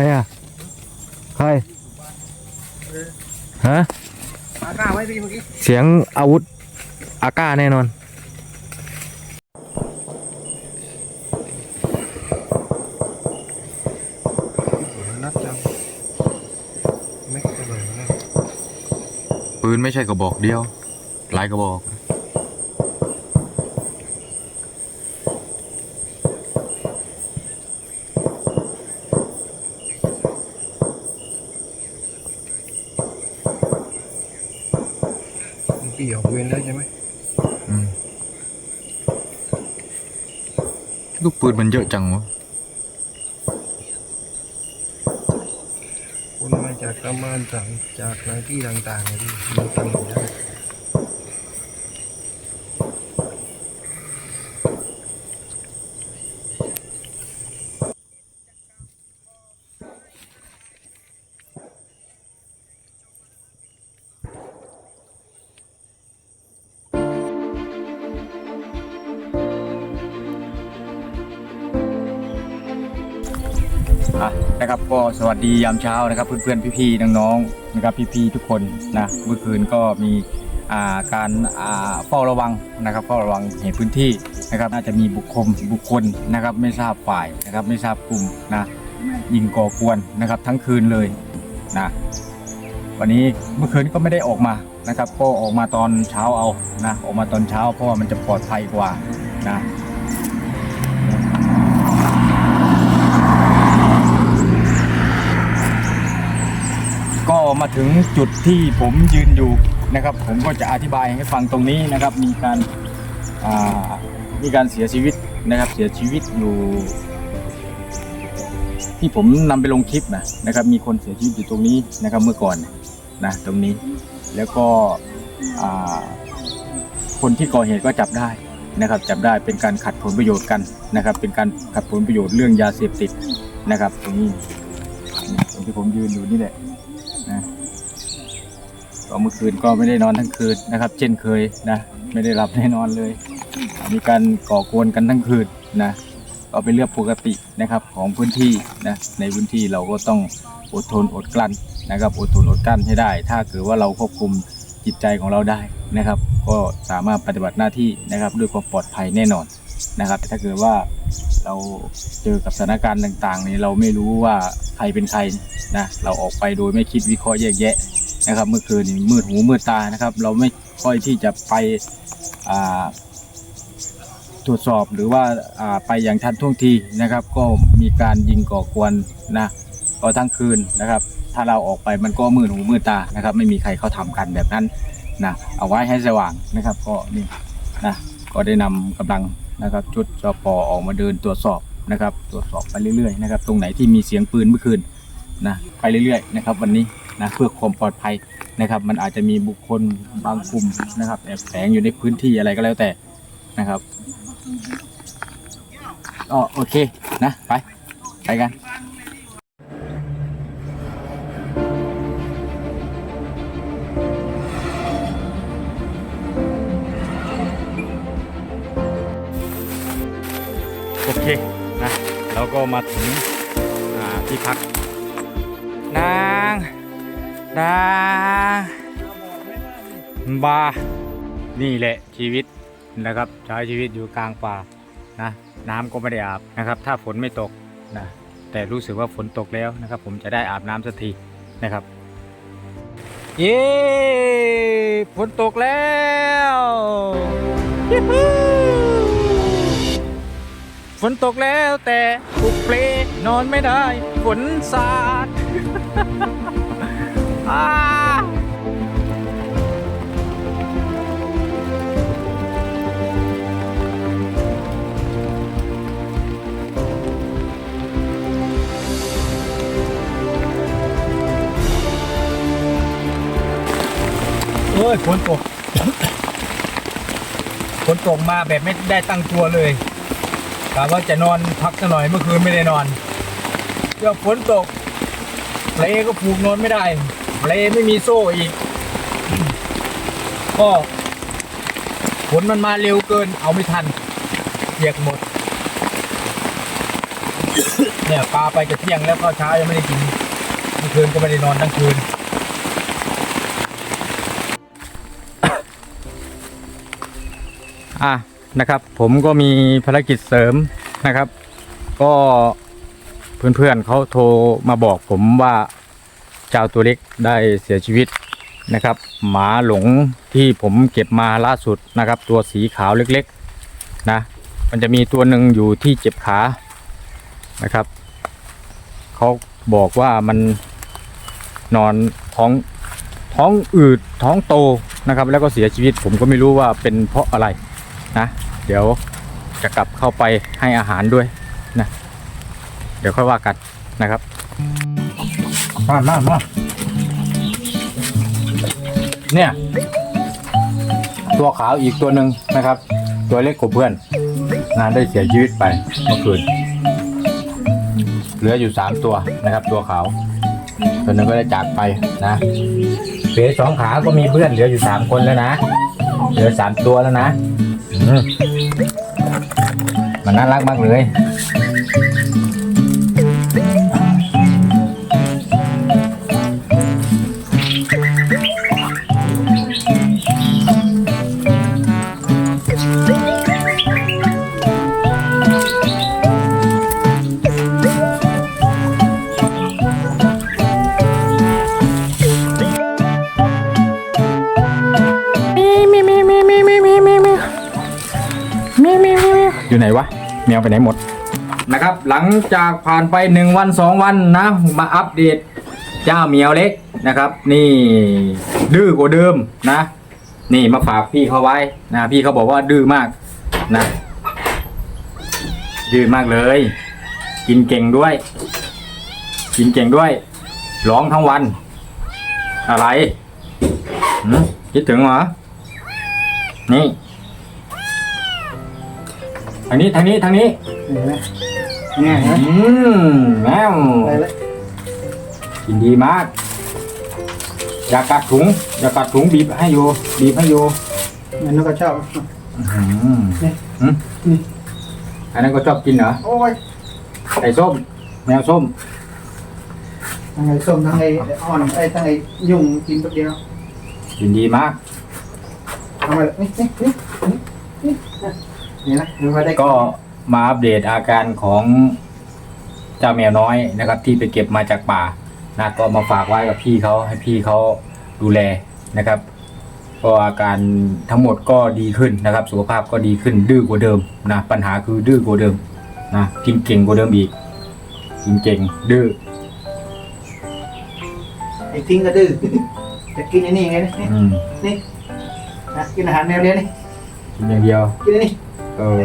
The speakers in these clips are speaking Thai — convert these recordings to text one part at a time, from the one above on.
รอะ ใคร ฮะ อาก้าไว้พี่เมื่อกี้เสียงอาวุธ อาก้าแน่นอน นัดจังไม่กระเบิดนะปืนไม่ใช่กระบอกเดียว หลายกระบอก มันปีออกเวรแล้วใช่ไหม อืมลูก ปืนมันเยอะจังวะคนมาจากประมาณจากจากหลายที่ต่างๆเลยพี่มันตังค์เย นะครับก็สวัสดียามเช้านะครับ เพื่อนๆพี่ๆน้องๆนะครับพี่ๆทุกคนนะเมื่อคืนก็มีาการเฝ้าระวังนะครับเฝ้าระวังเหตุพื้นที่นะครับน่าจะมีบุคคลบุคคลนะครับไม่ทราบฝ่ายนะครับไม่ทราบกลุ่มนะยิงก่อกวนนะครับทั้งคืนเลยนะวันนี้เมื่อคืนก็ไม่ได้ออกมานะครับ ก็ออกมาตอนเช้าเอานะออกมาตอนเช้าเพราะว่ามันจะปลอดภัยกว่านะ ก็มาถึงจุดที่ผมยืนอยู่นะครับ ผมก็จะอธิบายให้ฟังตรงนี้นะครับ มีการามีการเสียชีวิตนะครับ เสียชีวิตอยู่ ที่ผมนำไปลงคลิปนะนะครับ มีคนเสียชีวิตอยู่ตรงนี้นะครับเมื่อก่อนนะตรงนี้ แล้วก็คนที่ก่อเหตุก็จับได้นะครับ จับได้เป็นการขัดผลประโยชน์กันนะครับ เป็นการขัดผลประโยชน์เรื่องยาเสพติดนะครับ ตรงนี้ตรงที่ผมยืนอยู่นี่แหละ นะก็เมื่อคืนก็ไม่ได้นอนทั้งคืนนะครับ เช่นเคยนะ ไม่ได้หลับได้นอนเลย มีการก่อกวนกันทั้งคืนนะก็เป็นเรื่องปกตินะครับของพื้นที่นะในพื้นที่เราก็ต้องอดทนอดกลั้นนะครับอดทนอดกลั้นให้ได้ ถ้าเกิดว่าเราควบคุมจิตใจของเราได้นะครับ ก็สามารถปฏิบัติหน้าที่นะครับด้วยความปลอดภัยแน่นอนนะครับแต่ถ้าเกิดว่า เราเจอกับสถานการณ์ต่างๆนี้เราไม่รู้ว่าใครเป็นใครนะเราออกไปโดยไม่คิดวิเคราะห์แยกแยะนะครับ เมื่อคืนนี้มืดหูมืดตานะครับ เราไม่ค่อยที่จะไปตรวจสอบหรือว่าาไปอย่างทันท่วงทีนะครับ ก็มีการยิงก่อกวนนะก็ทั้งคืนนะครับ ถ้าเราออกไปมันก็มืดหูมืดตานะครับ ไม่มีใครเขาทำกันแบบนั้นนะเอาไว้ให้สว่างนะครับ ก็นี่นะ ก็ได้นำกำลังนะครับชุดจปออกมาเดินตรวจสอบนะครับตรวจสอบไปเรื่อยๆนะครับตรงไหนที่มีเสียงปืนเมื่อคืนนะไปเรื่อยๆนะครับวันนี้นะเพื่อความปลอดภัยนะครับมันอาจจะมีบุคคลบางกลุ่มนะครับแอบแฝงอยู่ในพื้นที่อะไรก็แล้วแต่นะครับอ๋อโอเคนะไปไปกัน โอเคนะเราก็มาถึงที่พัก นางนางบา นี่แหละชีวิตนะครับใช้ชีวิตอยู่กลางป่านะน้ำก็ไม่ได้อาบนะครับ ถ้าฝนไม่ตกนะแต่รู้สึกว่าฝนตกแล้วนะครับ ผมจะได้อาบน้ำสักทีนะครับ เย้ฝนตกแล้ว ฝนตกแล้วแต่ปุกเปลนอนไม่ได้ ฝนสาดอาเอ้ยฝนตกฝนตกมาแบบไม่ได้ตั้งตัวเลย กะว่าจะนอนพักสักหน่อยเมื่อคืนไม่ได้นอนเดี๋ยวฝนตกเปลก็ผูกนอนไม่ได้เปลไม่มีโซ่อีก ก็ฝนมันมาเร็วเกินเอาไม่ทันเปียกหมด เนี่ยปลาไปจะเที่ยงแล้วก็เช้ายังไม่ได้กินเมื่อคืนก็ไม่ได้นอนทั้งคืนอะ นะครับ ผมก็มีภารกิจเสริมนะครับ ก็เพื่อนๆเขาโทรมาบอกผมว่าเจ้าตัวเล็กได้เสียชีวิตนะครับ หมาหลงที่ผมเก็บมาล่าสุดนะครับ ตัวสีขาวเล็กๆนะมันจะมีตัวหนึ่งอยู่ที่เจ็บขานะครับเขาบอกว่ามันนอนท้องท้องอืดท้องโตนะครับ แล้วก็เสียชีวิตผมก็ไม่รู้ว่าเป็นเพราะอะไร นะ เดี๋ยวจะกลับเข้าไปให้อาหารด้วยนะ เดี๋ยวค่อยว่ากันนะครับมามามาเนี่ย ตัวขาวอีกตัวหนึ่งนะครับ ตัวเล็กกว่าเพื่อนนานได้เสียชีวิตไปเมื่อคืน เหลืออยู่สามตัวนะครับ ตัวขาว ตัวหนึงก็ได้จากไปนะเสือสองขา ก็มีเพื่อนเหลืออยู่สามคนแล้วนะ เหลือสามตัวแล้วนะอื มันน่ารักมากเลย วะแมวไปไหนหมดนะครับ หลังจากผ่านไปหนึ่งวันสองวันนะ มาอัปเดตเจ้าเมียวเล็กนะครับ นี่ดื้อกว่าเดิมนะ นี่มาฝากพี่เขาไว้นะพี่เขาบอกว่าดื้อมากนะดื้อมากเลย กินเก่งด้วย กินเก่งด้วยร้องทั้งวัน อะไรคิดถึงเหรอนี่ ทางนี้ทางนี้ทางนี้เนี่ยเห็นไหมอืมแมวไปแล้วกินดีมาก อย่ากัดถุง อย่ากัดถุงบีบให้อยู่บีบให้อยู่มันนกก็ชอบอื้อหือนี่หืมนี่อันนั้นก็ชอบกินเหรอโอ้ยไก่ส้ม แมวส้มทั้งไอ้ส้มทั้งไอ้อ่อนไอ้ทั้งไอ้ยุ่งกินแป๊บเดียวกินดีมากเอามาเลยนี่นี่นี่นี่ นี่นะดูมาได้ก็มาอัปเดตอาการของเจ้าแมวน้อยนะครับ ที่ไปเก็บมาจากป่านะก็มาฝากไว้กับพี่เขาให้พี่เขาดูแลนะครับก็อาการทั้งหมดก็ดีขึ้นนะครับ สุขภาพก็ดีขึ้นดื้อกว่าเดิมนะปัญหาคือดื้อกว่าเดิมนะกินเก่งกว่าเดิมอีกกินเก่งดื้อไอ้ทิ้งก็ดื้อจะกินไอ้นี่ไงนี่อืมนี่นะกินอาหารแนวเนี้ยนี่กินอย่างเดียวกินไอ้นี่เออ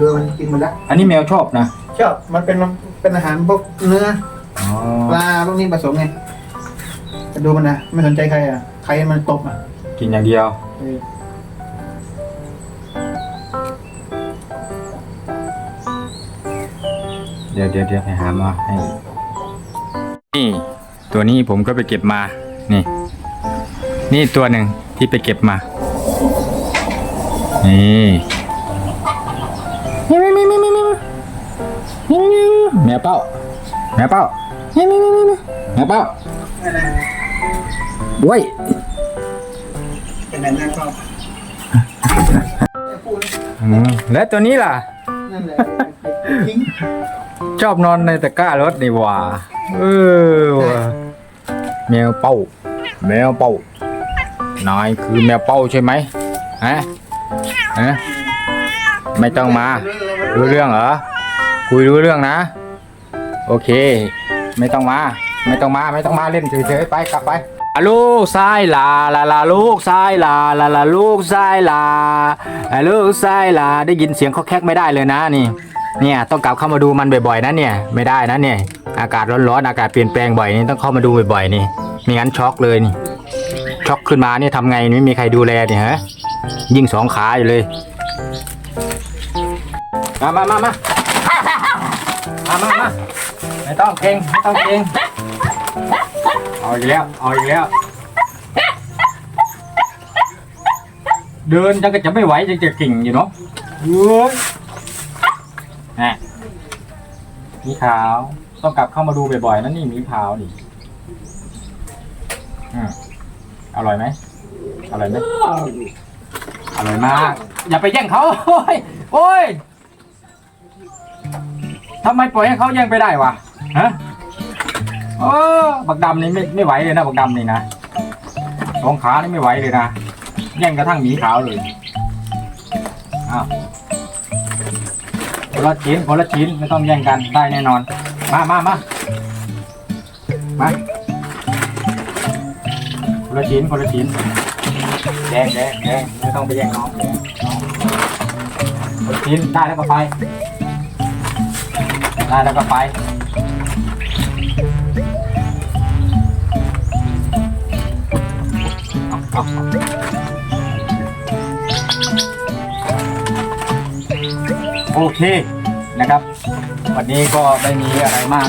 ดูมันกินหมดแล้วอันนี้แมวชอบนะชอบมันเป็นเป็นอาหารพวกเนื้ออ๋อปลาพวกนี้ผสมไงแต่ดูมันนะไม่สนใจใครอะใครมันตบอะกินอย่างเดียวเออเดี๋ยวเดี๋ยวเดี๋ยวไปหามาให้นี่ ตัวนี้ผมก็ไปเก็บมา นี่ นี่ตัวหนึ่งที่ไปเก็บมา นี่นี่นี่นี่นี่นี่นี่แมวเป้าแมวเป้านี่นี่นี่นี่แมวเป้านั่นแหละโว้ยเป็นแบบนั้นก็พูดอืมแล้วตัวนี้ล่ะนั่นแหละทิ้งชอบนอนในตะกร้ารถนี่หว่าเออว่ะแมวเป้า แมวเป้านายคือแมวเป้าใช่ไหมฮะ ฮะไม่ต้องมา รู้เรื่องเหรอ คุยรู้เรื่องนะ โอเค ไม่ต้องมา ไม่ต้องมา ไม่ต้องมาเล่นเฉยๆไปกลับไปอะลูกซ้ายลาลาลาลูกซ้ายลาลาลาลูกซ้ายลาอะลูกซ้ายลาได้ยินเสียงเขาแคกไม่ได้เลยนะนี่ เนี่ยต้องกลับเข้ามาดูมันบ่อยๆนะเนี่ยไม่ได้นะเนี่ย อากาศร้อนๆอากาศเปลี่ยนแปลงบ่อยนี่ต้องเข้ามาดูบ่อยๆนี่ไม่งั้นช็อกเลยนี่ช็อกขึ้นมานี่ทำไงไม่มีใครดูแลเนี่ยฮะ ยิ่งสองขาอยู่เลย มามามามามามามาไม่ต้องเก่งไม่ต้องเก่งเอาอีกแล้วเอาอีกแล้ว เดินจังก็จะไม่ไหวจังจะเก่งอยู่เนาะเฮ้ยแหมหมีขาวต้องกลับเข้ามาดูบ่อยๆนะนี่หมีขาวนี่อืมอร่อยไหมอร่อยไหม อร่อยมาก อย่าไปแย่งเขาโอ้ยโอ้ยทำไมปล่อยให้เขาแย่งไปได้วะฮะโอ้บักดำนี่ไม่ไม่ไหวเลยนะบักดำนี่นะสองขานี่ไม่ไหวเลยนะแย่งกระทั่งหมีขาวเลยอ้าวคนละชิ้นคนละชิ้นไม่ต้องแย่งกันได้แน่นอน มามามามาคนละชิ้นคนละชิ้น แดงแดงแดงไม่ต้องไปแย่งน้องตัดชิ้นได้แล้วก็ไป ได้แล้วก็ไปเอาโอเคนะครับ วันนี้ก็ไม่มีอะไรมาก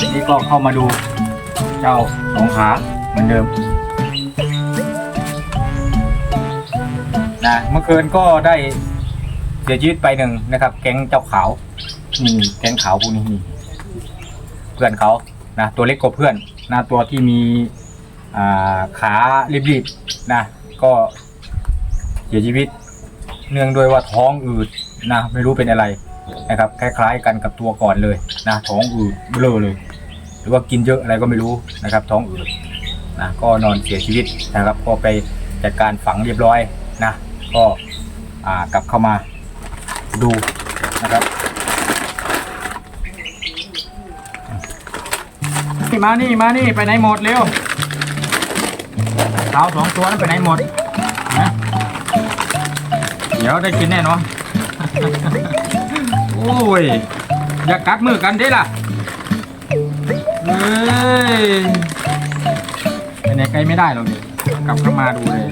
วันนี้ก็เข้ามาดูเจ้าสองขาเหมือนเดิม นะเมื่อคืนก็ได้เสียชีวิตไปหนึ่งนะครับ แก๊งเจ้าขาวนี่แก๊งขาวพวกนี้นี่เพื่อนเขานะตัวเล็กกว่าเพื่อนนะตัวที่มีอ่าขารีบๆนะก็เสียชีวิต เนื่องด้วยว่าท้องอืดนะไม่รู้เป็นอะไรนะครับคล้ายๆกันกับตัวก่อนเลยนะท้องอืดเบลอเลย หรือว่ากินเยอะอะไรก็ไม่รู้นะครับ ท้องอืดนะก็นอนเสียชีวิตนะครับ ก็ไปจัดการฝังเรียบร้อยนะ ก็อ่ากลับเข้ามาดูนะครับนี่มานี่มานี่ไปไหนหมดเร็วเต่าสองตัวนั้นไปไหนหมดนะเดี๋ยวได้กินแน่นอนโอ้ย อย่ากัดมือกันเด้ล่ะเฮ้ยไปไหนไกลไม่ได้หรอกนี่กลับเข้ามาดูเลย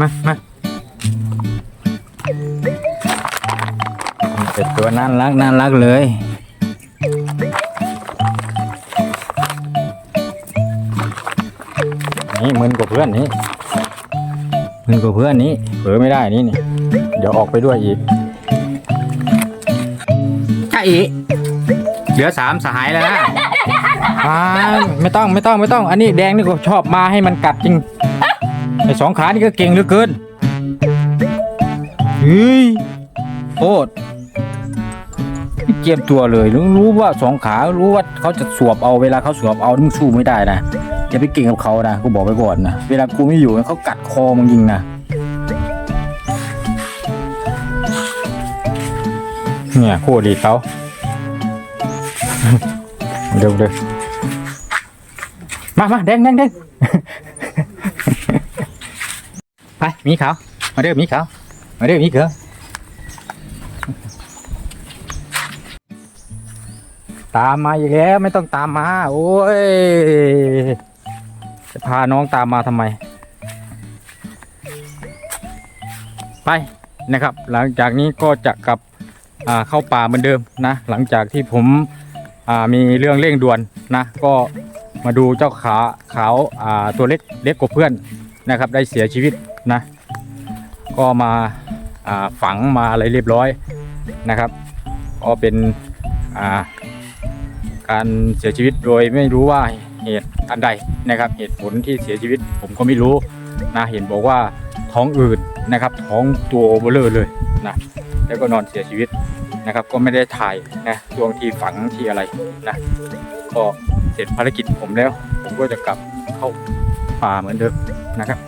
มามามามาเป็นตัวน่ารักน่ารักเลย นี่มึนกว่าเพื่อนนี่มึนกว่าเพื่อนนี้เผลอไม่ได้นี่นี่ เดี๋ยวออกไปด้วยอีกจ้าอีเหลือสามสหายแล้วนะอ่าไม่ต้องไม่ต้องไม่ต้อง อันนี้แดงนี่ก็ชอบมาให้มันกัดจริง ไอ้สองขานี่ก็เก่งเหลือเกินเฮ้ยโคตรเจียมตัวเลยรู้ว่าสองขารู้ว่าเขาจะสวบเอาเวลาเขาสวบเอานี่มึงสู้ไม่ได้นะอย่าไปเก่งกับเขานะกูบอกไปก่อนนะเวลากูไม่อยู่เขากัดคอมึงยิงนะเนี่ยโคตรดีเขาเดี๋ยวเดี๋ยวมามาแดงแดงแดง มีขาว มาเด้อมีขาว มาเด้อมีเขือตามมาอีกแล้วไม่ต้องตามมา โอ้ย จะพาน้องตามมาทำไม ไปนะครับ หลังจากนี้ก็จะกลับเข้าป่าเหมือนเดิมนะ หลังจากที่ผมมีเรื่องเร่งด่วนนะ ก็มาดูเจ้าขาขาวอ่าตัวเล็กเล็กกว่าเพื่อนนะครับ ได้เสียชีวิต นะ ก็มาาฝังมาอะไรเรียบร้อยนะครับ ก็เป็นาการเสียชีวิตโดยไม่รู้ว่าเหตุอันใดนะครับ เหตุผลที่เสียชีวิตผมก็ไม่รู้นะเห็นบอกว่าท้องอืดนะครับ ท้องตัวเบลอเลยนะแล้วก็นอนเสียชีวิตนะครับ ก็ไม่ได้ถ่ายนะช่วงที่ฝังที่อะไรนะก็เสร็จภารกิจผมแล้ว ผมก็จะกลับเข้าป่าเหมือนเดิมนะครับ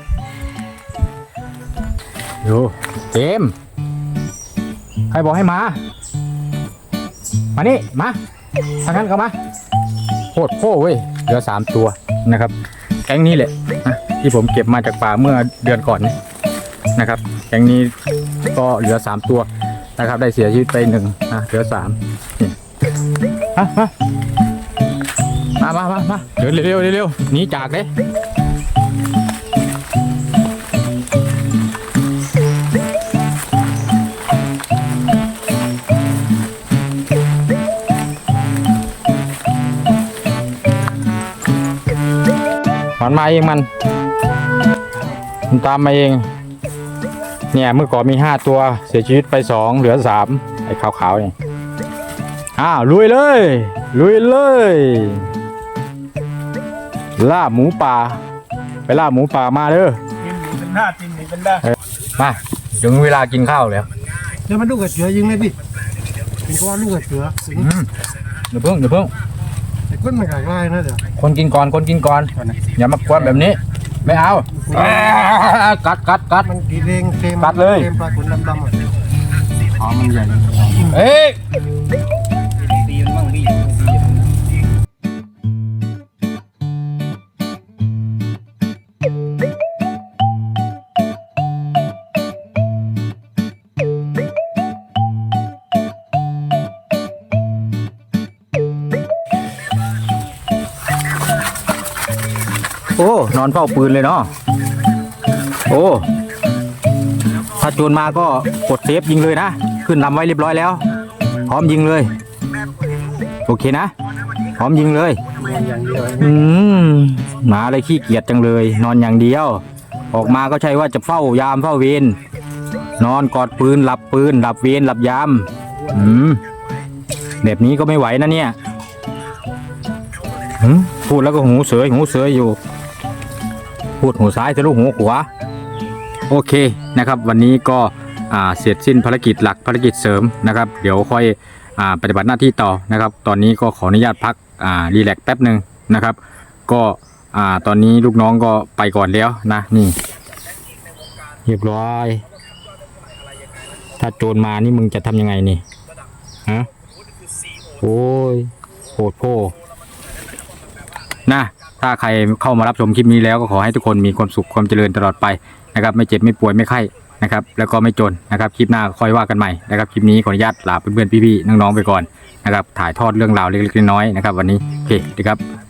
ดูเจมใครบอกให้มา มานี่ มาทางนั้นเข้ามาโคตรโค้เว้ยเหลือสามตัวนะครับแก๊งนี้แหละนะที่ผมเก็บมาจากป่าเมื่อเดือนก่อนนี้นะครับแก๊งนี้ก็เหลือสามตัวนะครับ ได้เสียชีวิตไปหนึ่งนะเหลือสามนี่มามามามามาเดินเร็วเร็วหนีจากเลย มันมาเองมันมันตามมาเอง เนี่ยเมื่อก่อนมีห้าตัวเสียชีวิตไปสองเหลือสามไอ้ขาวๆเนี่ยอ้าวลุยเลย ลุยเลย ล่าหมูป่า ไปล่าหมูป่ามาเด้อเป็นหน้าทีมนี้เป็นได้มาถึงเวลากินข้าวแล้วเดี๋ยวมันดูกับเสือยิงเลยพี่เป็นก้อนลูกกับเสือสิงอืมเดี๋ยวเพิ่งเดี๋ยวเพิ่ง แต่ก้นไม่ขายง่ายนะเดี๋ยวคนกินก่อนคนกินก่อนอย่ามากวนแบบนี้ ไม่เอาอ่ากัดกัดกัด มันกีเรงเทมตัดเลยเทมปลาขนดำๆอะอ๋อมันใหญ่ เอ้ย นอนเฝ้าปืนเลยเนาะโอ้ถ้าโจรมาก็กดเซฟยิงเลยนะ ขึ้นลำไว้เรียบร้อยแล้ว พร้อมยิงเลย โอเคนะ พร้อมยิงเลยมันอย่างเดียวอืมหมาอะไรขี้เกียจจังเลย นอนอย่างเดียว ออกมาก็ใช่ว่าจะเฝ้ายามเฝ้าเวรนอนกอดปืนหลับปืน หลับเวรหลับยามอืมแบบนี้ก็ไม่ไหวนะเนี่ยพูดแล้วก็หูเสยหูเสยอยู่ พูดหูซ้ายทะลุหูขวาโอเคนะครับ วันนี้ก็เสร็จสิ้นภารกิจหลักภารกิจเสริมนะครับ เดี๋ยวค่อยอปฏิบัติหน้าที่ต่อนะครับ ตอนนี้ก็ขออนุญาตพักรีแลกแป๊บหนึ่งนะครับ ก็ตอนนี้ลูกน้องก็ไปก่อนแล้วนะนี่เรียบร้อย ถ้าโจรมานี่มึงจะทำยังไงนี่ฮะโอ้ยโหดโพนะ ถ้าใครเข้ามารับชมคลิปนี้แล้วก็ขอให้ทุกคนมีความสุขความเจริญตลอดไปนะครับ ไม่เจ็บไม่ป่วยไม่ไข้นะครับ แล้วก็ไม่จนนะครับคลิปหน้าค่อยว่ากันใหม่นะครับคลิปนี้ขออนุญาตลาเพื่อนๆพี่ๆน้องๆไปก่อนนะครับถ่ายทอดเรื่องราวเล็กๆน้อยๆนะครับ วันนี้โอเคดีครับ